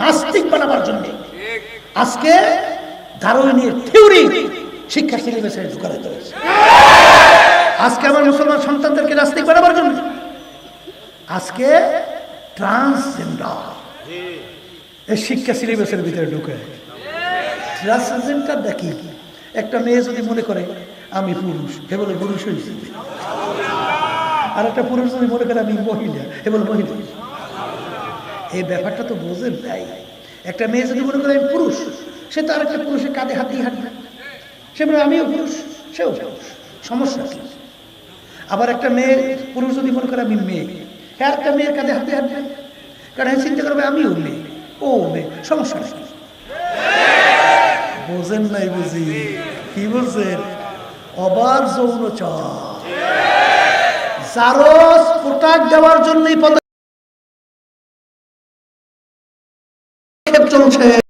নাস্তিক বানাবার জন্য। আজকে দারুইনের থিওরি শিক্ষা সিলেবাসে ঢুকাতে হয়েছে আজকে আমার মুসলমান সন্তানদেরকে নাস্তিক বানাবার জন্য। আজকে ট্রান্সজেন্ডার এই শিক্ষা সিলেবাসের ভিতরে ঢুকে। ট্রান্সজেন্ডার দেখি একটা মেয়ে যদি মনে করে, আমি পুরুষ এ বলে, পুরুষ হয়েছি আর একটা পুরুষ যদি মনে করে, আমি মহিলা, হে বলে, মহিলা। এই ব্যাপারটা তো বোঝেন তাই একটা মেয়ে যদি মনে করে আমি পুরুষ, সে তো আরেকটা পুরুষের কাঁধে হাত দিয়ে হাঁটবে। সে বলে, আমিও পুরুষ, সেও সমস্যা কি? আবার একটা মেয়ে, পুরুষ যদি মনে করে আমি মেয়ে হ্যাঁ একটা মেয়ের কাঁধে হাতে হাঁটবে। কারণ হ্যাঁ চিন্তা করবে, আমিও মেয়ে, ও মেয়ে, সমস্যা নেই বোঝেন নাই বুঝি? কি বলছেন? অবাধ যৌন চাপ জারস দেওয়ার জন্যই চলছে।